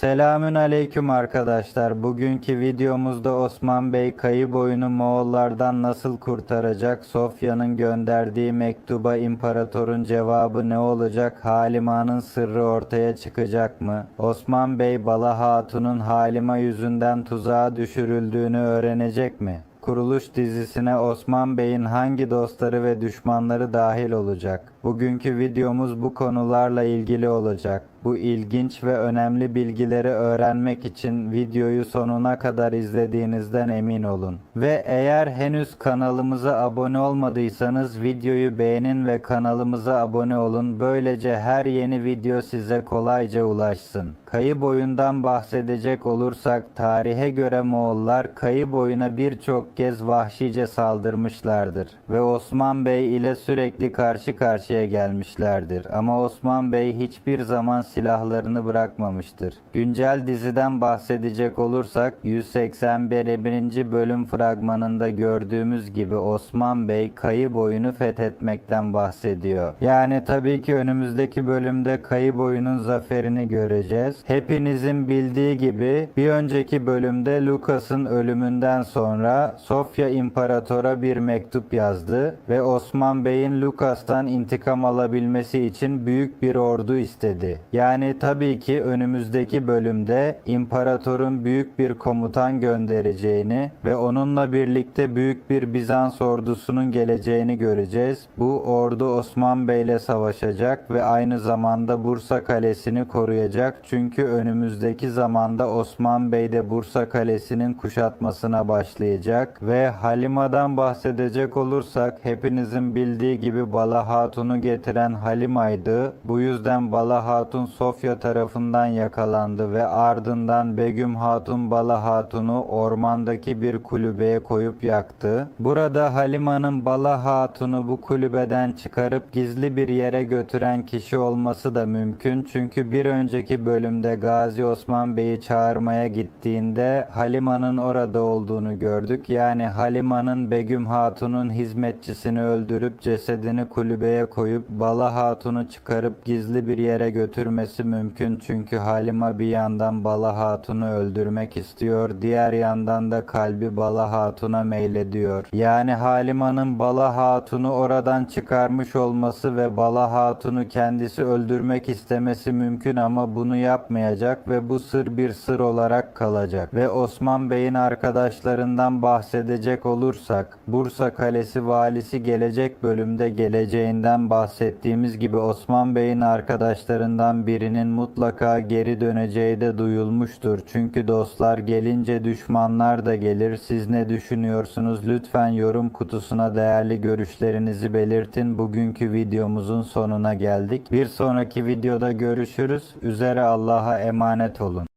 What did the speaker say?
Selamün aleyküm arkadaşlar. Bugünkü videomuzda Osman Bey kayı boyunu Moğollardan nasıl kurtaracak? Sofya'nın gönderdiği mektuba imparatorun cevabı ne olacak? Halima'nın sırrı ortaya çıkacak mı? Osman Bey Bala Hatun'un Halima yüzünden tuzağa düşürüldüğünü öğrenecek mi? Kuruluş dizisine Osman Bey'in hangi dostları ve düşmanları dahil olacak? Bugünkü videomuz bu konularla ilgili olacak. Bu ilginç ve önemli bilgileri öğrenmek için videoyu sonuna kadar izlediğinizden emin olun. Ve eğer henüz kanalımıza abone olmadıysanız videoyu beğenin ve kanalımıza abone olun. Böylece her yeni video size kolayca ulaşsın. Kayı boyundan bahsedecek olursak tarihe göre Moğollar kayı boyuna birçok kez vahşice saldırmışlardır ve Osman Bey ile sürekli karşı karşıya gelmişlerdir. Ama Osman Bey hiçbir zaman silahlarını bırakmamıştır. Güncel diziden bahsedecek olursak 181. bölüm fragmanında gördüğümüz gibi Osman Bey kayı boyunu fethetmekten bahsediyor. Yani tabii ki önümüzdeki bölümde kayı boyunun zaferini göreceğiz. Hepinizin bildiği gibi bir önceki bölümde Lucas'ın ölümünden sonra Sofya İmparator'a bir mektup yazdı ve Osman Bey'in Lucas'tan intikam alabilmesi için büyük bir ordu istedi. Yani tabii ki önümüzdeki bölümde imparatorun büyük bir komutan göndereceğini ve onunla birlikte büyük bir Bizans ordusunun geleceğini göreceğiz. Bu ordu Osman Bey ile savaşacak ve aynı zamanda Bursa Kalesi'ni koruyacak. Çünkü önümüzdeki zamanda Osman Bey de Bursa Kalesi'nin kuşatmasına başlayacak ve Halima'dan bahsedecek olursak hepinizin bildiği gibi Bala Hatun'u getiren Halima'ydı. Bu yüzden Bala Hatun Sofya tarafından yakalandı ve ardından Begüm Hatun Bala Hatun'u ormandaki bir kulübeye koyup yaktı. Burada Halima'nın Bala Hatun'u bu kulübeden çıkarıp gizli bir yere götüren kişi olması da mümkün. Çünkü bir önceki bölümde Gazi Osman Bey'i çağırmaya gittiğinde Halima'nın orada olduğunu gördük. Yani Halima'nın Begüm Hatun'un hizmetçisini öldürüp cesedini kulübeye koyup Bala Hatun'u çıkarıp gizli bir yere götürmesi mümkün. Çünkü Halima bir yandan Bala Hatun'u öldürmek istiyor. Diğer yandan da kalbi Bala Hatun'a meylediyor. Yani Halima'nın Bala Hatun'u oradan çıkarmış olması ve Bala Hatun'u kendisi öldürmek istemesi mümkün ama bunu yapmayacak ve bu sır bir sır olarak kalacak. Ve Osman Bey'in arkadaşlarından bahsedecek olursak Bursa Kalesi valisi gelecek bölümde geleceğinden bahsettiğimiz gibi Osman Bey'in arkadaşlarından birinin mutlaka geri döneceği de duyulmuştur. Çünkü dostlar gelince düşmanlar da gelir. Siz ne düşünüyorsunuz? Lütfen yorum kutusuna değerli görüşlerinizi belirtin. Bugünkü videomuzun sonuna geldik. Bir sonraki videoda görüşürüz. Üzere Allah'a emanet olun.